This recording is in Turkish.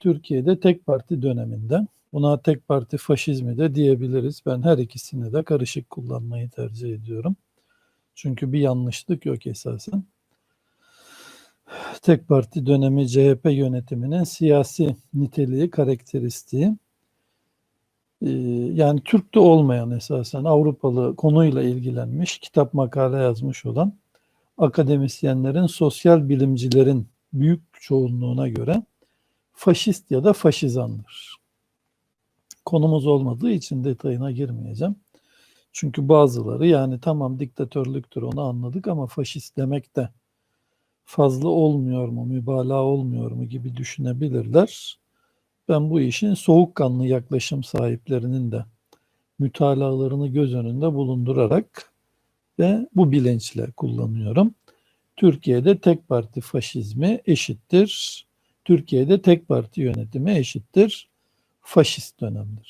Türkiye'de tek parti döneminden buna tek parti faşizmi de diyebiliriz. Ben her ikisini de karışık kullanmayı tercih ediyorum. Çünkü bir yanlışlık yok esasen. Tek parti dönemi CHP yönetiminin siyasi niteliği, karakteristiği ee, yani Türk'te olmayan esasen Avrupalı konuyla ilgilenmiş, kitap makale yazmış olan akademisyenlerin, sosyal bilimcilerin büyük çoğunluğuna göre faşist ya da faşizandır. Konumuz olmadığı için detayına girmeyeceğim. Çünkü bazıları yani tamam diktatörlüktür onu anladık ama faşist demek de fazla olmuyor mu, mübalağa olmuyor mu gibi düşünebilirler. Ben bu işin soğukkanlı yaklaşım sahiplerinin de mütalalarını göz önünde bulundurarak ve bu bilinçle kullanıyorum. Türkiye'de tek parti faşizmi eşittir. Türkiye'de tek parti yönetimi eşittir. Faşist dönemdir.